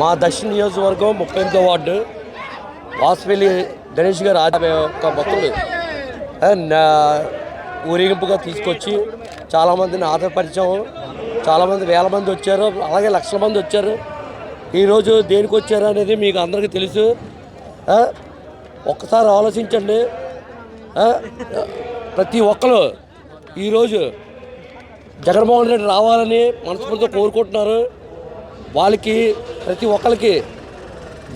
మా దక్షిణ నియోజకవర్గం ముప్పై ఎనిమిదో వార్డు వాసుపల్లి గణేష్ గారు ఆదాయ యొక్క భక్తులు ఊరేగింపుగా తీసుకొచ్చి చాలామందిని ఆధారపరిచాము చాలామంది వేల మంది వచ్చారు అలాగే లక్షల మంది వచ్చారు. ఈరోజు దేనికి వచ్చారు అనేది మీకు అందరికీ తెలుసు. ఒక్కసారి ఆలోచించండి. ప్రతి ఒక్కరు ఈరోజు జగన్మోహన్ రెడ్డి రావాలని మనస్ఫూర్తిగా కోరుకుంటున్నారు. వాళ్ళకి ప్రతి ఒక్కరికి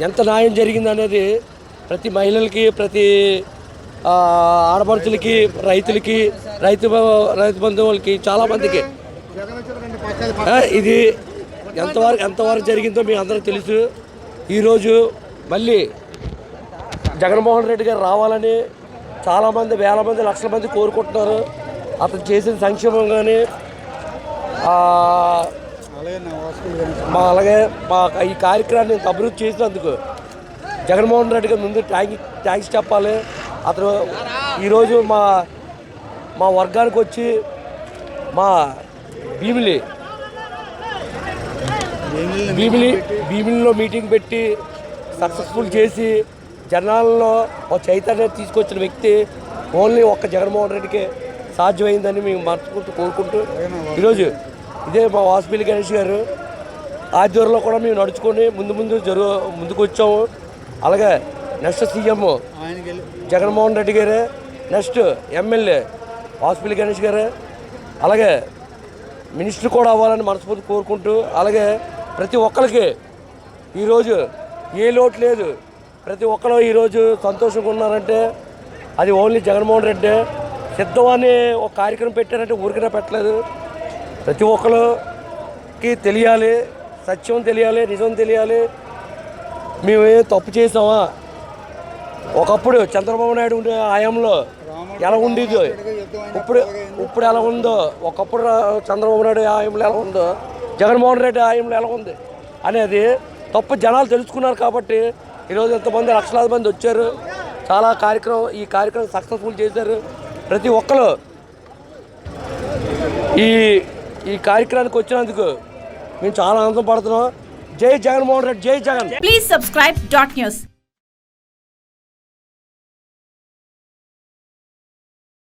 ఎంత న్యాయం జరిగింది అనేది ప్రతి మహిళలకి ప్రతి ఆడపడుచులకి రైతులకి రైతు బ- రైతు బంధువులకి చాలామందికి ఇది ఎంతవరకు ఎంతవరకు జరిగిందో మీ అందరికీ తెలుసు. ఈరోజు మళ్ళీ జగన్మోహన్ రెడ్డి గారు రావాలని చాలామంది వేల మంది లక్షల మంది కోరుకుంటున్నారు. అతను చేసిన సంక్షేమం కానీ మా అలాగే మా ఈ కార్యక్రమాన్ని అభివృద్ధి చేసినందుకు జగన్మోహన్ రెడ్డి గారు ముందు ట్యాంక్ ట్యాంక్స్ చెప్పాలి. అతను ఈరోజు మా మా వర్గానికి వచ్చి మా భీమిలి భీమిలి భీమిలిలో మీటింగ్ పెట్టి సక్సెస్ఫుల్ చేసి జనాల్లో ఒక చైతన్యం తీసుకొచ్చిన వ్యక్తి ఓన్లీ ఒక్క జగన్మోహన్ రెడ్డికే సాధ్యమైందని మేము మర్చుకుంటూ కోరుకుంటూ ఈరోజు ఇదే మా వాసుపల్లి గణేష్ గారు. ఆధ్వర్యంలో కూడా మేము నడుచుకొని ముందు ముందు జరుగు ముందుకు వచ్చాము. అలాగే నెక్స్ట్ సీఎం జగన్మోహన్ రెడ్డి గారే నెక్స్ట్ ఎమ్మెల్యే వాసుపల్లి గణేష్ గారే అలాగే మినిస్టర్ కూడా అవ్వాలని మనస్ఫూర్తి కోరుకుంటూ అలాగే ప్రతి ఒక్కరికి ఈరోజు ఏ లోటు లేదు. ప్రతి ఒక్కరు ఈరోజు సంతోషంగా ఉన్నారంటే అది ఓన్లీ జగన్మోహన్ రెడ్డి. సిద్ధం అనే ఒక కార్యక్రమం పెట్టారంటే ఊరికనే పెట్టలేదు. ప్రతి ఒక్కరికి తెలియాలి సత్యం తెలియాలి నిజం తెలియాలి. మేము ఏ తప్పు చేసామా ఒకప్పుడు చంద్రబాబు నాయుడు ఉండే హయాంలో ఎలా ఉండేది? ఇప్పుడు ఇప్పుడు ఎలా ఉందో? ఒకప్పుడు చంద్రబాబు నాయుడు హయాంలో ఎలా ఉందో? జగన్మోహన్ రెడ్డి హయాంలో ఎలా ఉంది? అనేది తప్పు జనాలు తెలుసుకున్నారు కాబట్టి ఈరోజు ఎంతమంది లక్షలాది మంది వచ్చారు. చాలా కార్యక్రమం ఈ కార్యక్రమం సక్సెస్ఫుల్ చేశారు. ప్రతి ఒక్కరు ఈ ఈ కార్యక్రమానికి వచ్చినందుకు మేము చాలా ఆనందం పడుతున్నాం. జై జగన్మోహన్ రెడ్డి జై Jagan. Please subscribe dot news